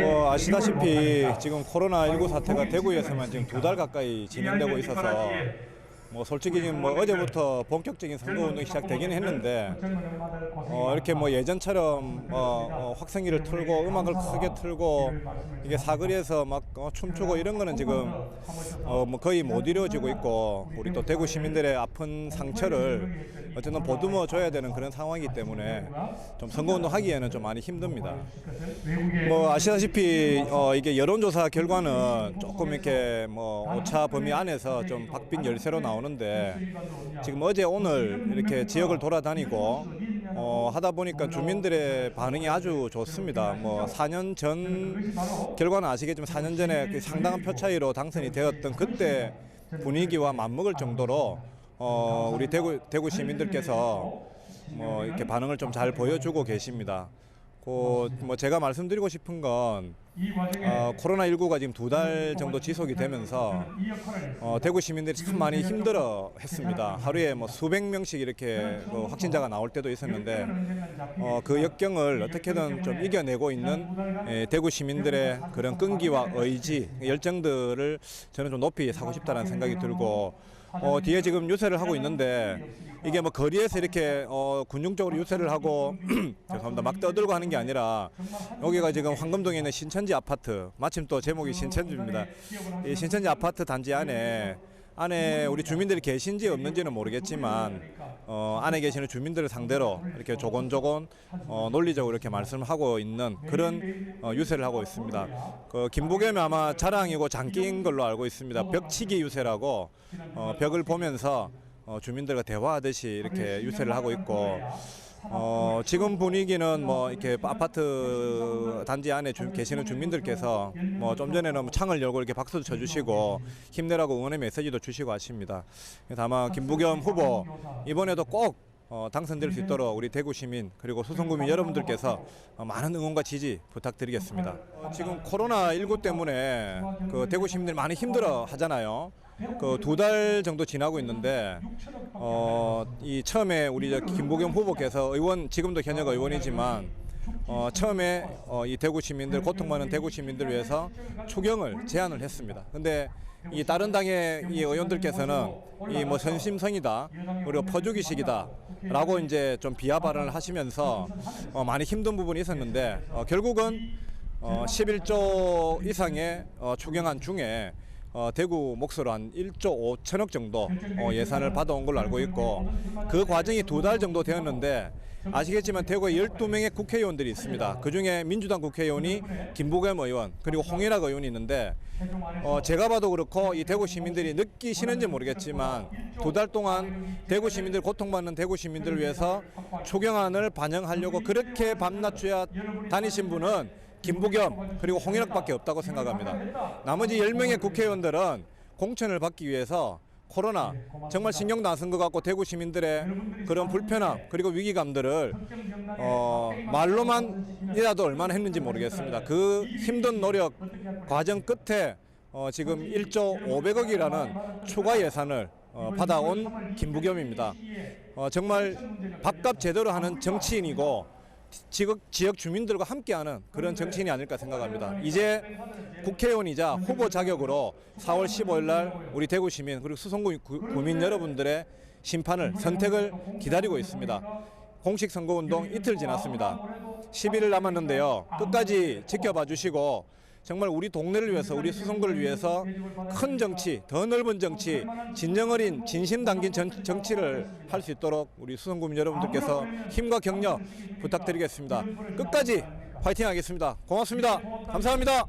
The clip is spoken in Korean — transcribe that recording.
뭐 아시다시피 지금 코로나19 사태가 대구에서만 지금 두 달 가까이 진행되고 있어서 뭐 솔직히 지금 뭐 어제부터 본격적인 선거 운동이 시작되기는 했는데 어 이렇게 뭐 예전처럼 어, 어 확성기를 틀고 음악을 크게 틀고 이게 사거리에서 막 어, 춤추고 이런 거는 지금 어 뭐 거의 못 이루어지고 있고 우리 또 대구 시민들의 아픈 상처를 어쨌든 보듬어 줘야 되는 그런 상황이기 때문에 좀 선거 운동 하기에는 좀 많이 힘듭니다. 뭐 아시다시피 어 이게 여론조사 결과는 조금 이렇게 뭐 오차 범위 안에서 좀 박빙 열세로 나오는 데 지금 어제 오늘 이렇게 지역을 돌아다니고 어 하다 보니까 주민들의 반응이 아주 좋습니다. 뭐 4년 전 결과는 아시겠지만 4년 전에 그 상당한 표 차이로 당선이 되었던 그때 분위기와 맞먹을 정도로 어 우리 대구 대구 시민들께서 뭐 이렇게 반응을 좀 잘 보여주고 계십니다. 그뭐 제가 말씀드리고 싶은 건 어, 코로나 19가 지금 두 달 정도 지속이 되면서 어, 대구 시민들이 참 많이 힘들어 했습니다. 하루에 뭐 수백 명씩 이렇게 그 확진자가 나올 때도 있었는데 어, 그 역경을 어떻게든 좀 이겨내고 있는 예, 대구 시민들의 그런 끈기와 의지, 열정들을 저는 좀 높이 사고 싶다는 생각이 들고 어, 뒤에 지금 유세를 하고 있는데 이게 뭐 거리에서 이렇게 어, 군중적으로 유세를 하고 죄송합니다. 막 떠들고 하는 게 아니라 여기가 지금 황금동에 있는 신천지 아파트 마침 또 제목이 신천지입니다. 이 신천지 아파트 단지 안에 안에 우리 주민들이 계신지 없는지는 모르겠지만 어, 안에 계시는 주민들을 상대로 이렇게 조곤조곤 어, 논리적으로 이렇게 말씀하고 있는 그런 어, 유세를 하고 있습니다. 그 김부겸이 아마 자랑이고 장기인 걸로 알고 있습니다. 벽치기 유세라고 어, 벽을 보면서 어, 주민들과 대화하듯이 이렇게 유세를 하고 있고 어, 지금 분위기는 뭐 이렇게 아파트 단지 안에 주, 계시는 주민들께서 뭐 좀 전에는 뭐 창을 열고 이렇게 박수도 쳐주시고 힘내라고 응원의 메시지도 주시고 하십니다. 아마 김부겸 후보 이번에도 꼭 어, 당선될 수 있도록 우리 대구 시민 그리고 수성구민 여러분들께서 어, 많은 응원과 지지 부탁드리겠습니다. 어, 지금 코로나 19 때문에 그 대구 시민들이 많이 힘들어 하잖아요. 그 두 달 정도 지나고 있는데 어, 이 처음에 우리 저 김보겸 후보께서 의원 지금도 현역 의원이지만 어, 처음에 어, 이 대구 시민들 고통받는 대구 시민들을 위해서 추경을 제안을 했습니다. 근데 이 다른 당의 이 의원들께서는 이 뭐 선심성이다 그리고 퍼주기식이다라고 이제 좀 비하 발언을 하시면서 어, 많이 힘든 부분이 있었는데 어, 결국은 어, 11조 이상의 어, 추경안 중에 어, 대구 몫으로 한 1조 5천억 정도 어, 예산을 받아온 걸로 알고 있고 그 과정이 두 달 정도 되었는데 아시겠지만 대구에 12명의 국회의원들이 있습니다. 그중에 민주당 국회의원이 김보겸 의원 그리고 홍일학 의원이 있는데 어, 제가 봐도 그렇고 이 대구 시민들이 느끼시는지 모르겠지만 두 달 동안 대구 시민들 고통받는 대구 시민들을 위해서 추경안을 반영하려고 그렇게 밤낮 쥐어 다니신 분은 김부겸 그리고 홍일학밖에 없다고 생각합니다. 나머지 10명의 국회의원들은 공천을 받기 위해서 코로나 정말 신경도 안 쓴 것 같고 대구 시민들의 그런 불편함 그리고 위기감들을 어, 말로만이라도 얼마나 했는지 모르겠습니다. 그 힘든 노력 과정 끝에 어, 지금 1조 500억이라는 추가 예산을 어, 받아온 김부겸입니다. 어, 정말 밥값 제대로 하는 정치인이고 지역, 지역 주민들과 함께하는 그런 정치인이 아닐까 생각합니다. 이제 국회의원이자 후보 자격으로 4월 15일 날 우리 대구 시민 그리고 수성구 구- 구민 여러분들의 심판을 선택을 기다리고 있습니다. 공식 선거 운동 이틀 지났습니다. 11일 남았는데요. 끝까지 지켜봐 주시고 정말 우리 동네를 위해서 우리 수성구를 위해서 큰 정치, 더 넓은 정치, 진정 어린 진심 담긴 정, 정치를 할 수 있도록 우리 수성구민 여러분들께서 힘과 격려 부탁드리겠습니다. 끝까지 파이팅 하겠습니다. 고맙습니다. 감사합니다.